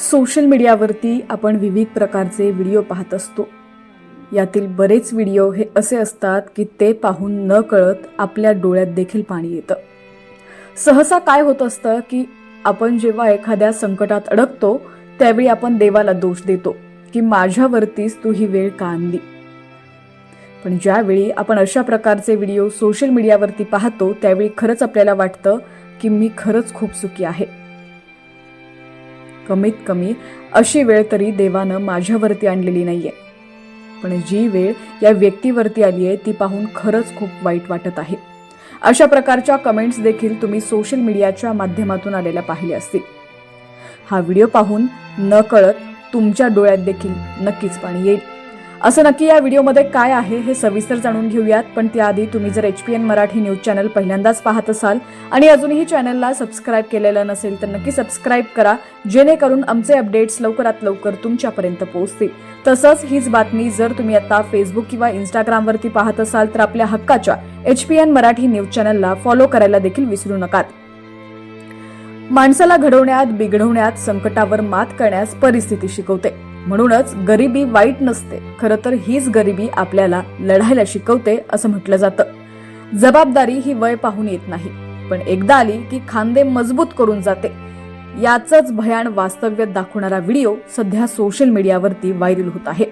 Social मीडियावरती आपण विविध प्रकारचे व्हिडिओ पाहत असतो. यातील बरेच व्हिडिओ हे असे असतात की ते पाहून न कळत आपल्या डोळ्यात देखील पाणी येतं. सहसा काय होत असतं की आपण जेव्हा एखाद्या संकटात अडकतो त्यावेळी आपण देवाला दोष देतो की माझ्यावरतीच तू ही वेळ का आणली? पण ज्यावेळी आपण अशा प्रकारचे व्हिडिओ सोशल मीडियावरती पाहतो त्यावेळी खरंच आपल्याला वाटतं की मी खरंच खूप सुखी आहे. कमीत कमी अशी वेळ तरी देवानं माझ्यावरती आणलेली नाही आहे पण जी वेळ या व्यक्तीवरती आली आहे ती पाहून खरंच खूप वाईट वाटत आहे. अशा प्रकारच्या कमेंट्स देखील तुम्ही सोशल मीडियाच्या माध्यमातून आलेल्या पाहिल्या असतील. हा व्हिडिओ पाहून न कळत तुमच्या डोळ्यात देखील नक्कीच पाणी येईल. असं नक्की या व्हिडिओमध्ये काय आहे हे सविस्तर जाणून घेऊयात. पण त्याआधी तुम्ही जर H P N Marathi news channel पहिल्यांदाच पाहत असाल आणि अजूनही चॅनलला सबस्क्राईब केलेलं नसेल तर नक्की सबस्क्राईब करा जेणेकरून आमचे अपडेट्स लवकरात लवकर तुमच्यापर्यंत पोहोचतील. तसंच हीच बातमी जर तुम्ही आता फेसबुक किंवा इंस्टाग्रामवरती पाहत असाल तर आपल्या हक्काच्या H P N Marathi news चॅनलला फॉलो करायला देखील विसरू नका माणसाला घडवण्यात बिघडवण्यात संकटावर मात करण्यास परिस्थिती शिकवते. म्हणूनच गरिबी वाईट नसते. खरं तर हीच गरिबी आपल्याला लढायला शिकवते असं म्हटलं जातं. जबाबदारी ही वय पाहून येत नाही. पण एकदा आली की खांदे मजबूत करून जाते. याचंच भयान वास्तव्य दाखवणारा व्हिडिओ सध्या सोशल मीडियावरती व्हायरल होत आहे.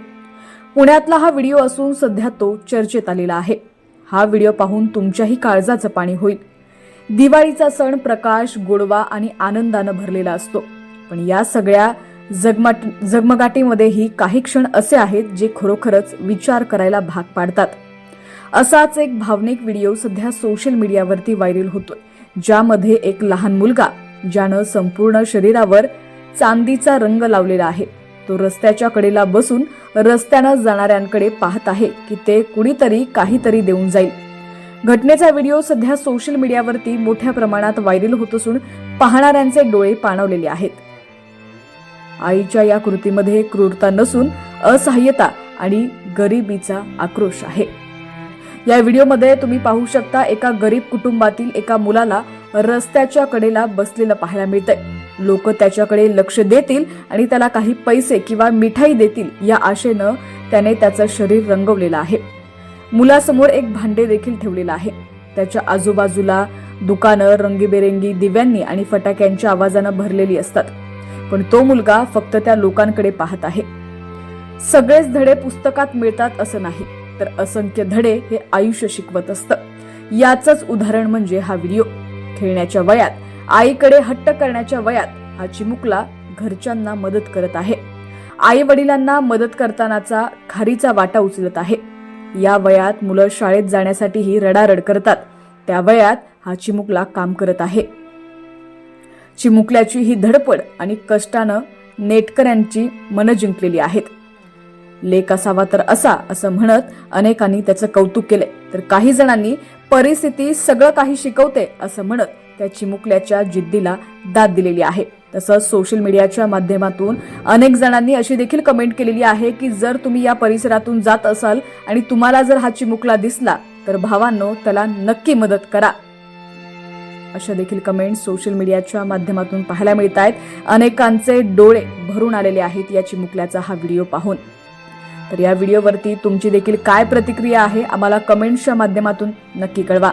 पुण्यातला हा व्हिडिओ असून सध्या तो चर्चेत आलेला आहे. हा व्हिडिओ पाहून तुमच्याही काळजाचं पाणी होईल. दिवाळीचा सण प्रकाश गोडवा आणि आनंदानं भरलेला असतो. पण या सगळ्या जगमाट जगमगाटीमध्येही काही क्षण असे आहेत जे खरोखरच विचार करायला भाग पाडतात. असाच एक भावनिक व्हिडिओ सध्या सोशल मीडियावरती व्हायरल होतोय ज्यामध्ये एक लहान मुलगा ज्यानं संपूर्ण शरीरावर चांदीचा रंग लावलेला आहे. तो रस्त्याच्या कडेला बसून रस्त्यानं जाणाऱ्यांकडे पाहत आहे की ते कुणीतरी काहीतरी देऊन जाईल. घटनेचा व्हिडिओ सध्या सोशल मीडियावरती मोठ्या प्रमाणात व्हायरल होत असून पाहणाऱ्यांचे डोळे पाणवलेले आहेत. आईच्या या कृतीमध्ये क्रूरता नसून असहाय्यता आणि गरिबीचा आक्रोश आहे. या व्हिडिओमध्ये तुम्ही पाहू शकता एका गरीब कुटुंबातील एका मुलाला रस्त्याच्या कडेला बसलेलं पाहायला मिळतंय. लोक त्याच्याकडे लक्ष देतील आणि त्याला काही पैसे किंवा मिठाई देतील या आशेनं त्याने त्याचं शरीर रंगवलेलं आहे. मुलासमोर एक भांडे देखील ठेवलेलं आहे. त्याच्या आजूबाजूला दुकानं रंगीबेरंगी दिव्यांनी आणि फटाक्यांच्या आवाजानं भरलेली असतात. पण तो मुलगा फक्त त्या लोकांकडे पाहत आहे. सगळेच धडे पुस्तकात मिळतात असं नाही तर असंख्य धडे हे आयुष्य शिकवत असतं. याचंच उदाहरण म्हणजे हा व्हिडिओ. खेळण्याच्या वयात आईकडे हट्ट करण्याच्या वयात हा चिमुकला घरच्यांना मदत करत आहे. आई वडिलांना मदत करतानाचा खारीचा वाटा उचलत आहे. या वयात मुलं शाळेत जाण्यासाठीही रडारड करतात. त्या वयात हा चिमुकला काम करत आहे. चिमुकल्याची ही धडपड आणि कष्टानं नेटकऱ्यांची मनं जिंकलेली आहेत. लेख असावा तर असा असं म्हणत अनेकांनी त्याचं कौतुक केले तर काही जणांनी परिस्थिती सगळं काही शिकवते असं म्हणत त्या चिमुकल्याच्या जिद्दीला दाद दिलेली आहे. तसंच सोशल मीडियाच्या माध्यमातून अनेक जणांनी अशी देखील कमेंट केलेली आहे की जर तुम्ही या परिसरातून जात असाल आणि तुम्हाला जर हा चिमुकला दिसला तर भावांनो त्याला नक्की मदत करा. अशा देखील कमेंट्स सोशल मीडियाच्या माध्यमातून पाहायला मिळत आहेत अनेकांचे डोळे भरून आलेले आहेत या चिमुकल्याचा हा व्हिडिओ पाहून. तर या व्हिडिओवरती तुमची देखील काय प्रतिक्रिया आहे आम्हाला कमेंट्सच्या माध्यमातून नक्की कळवा.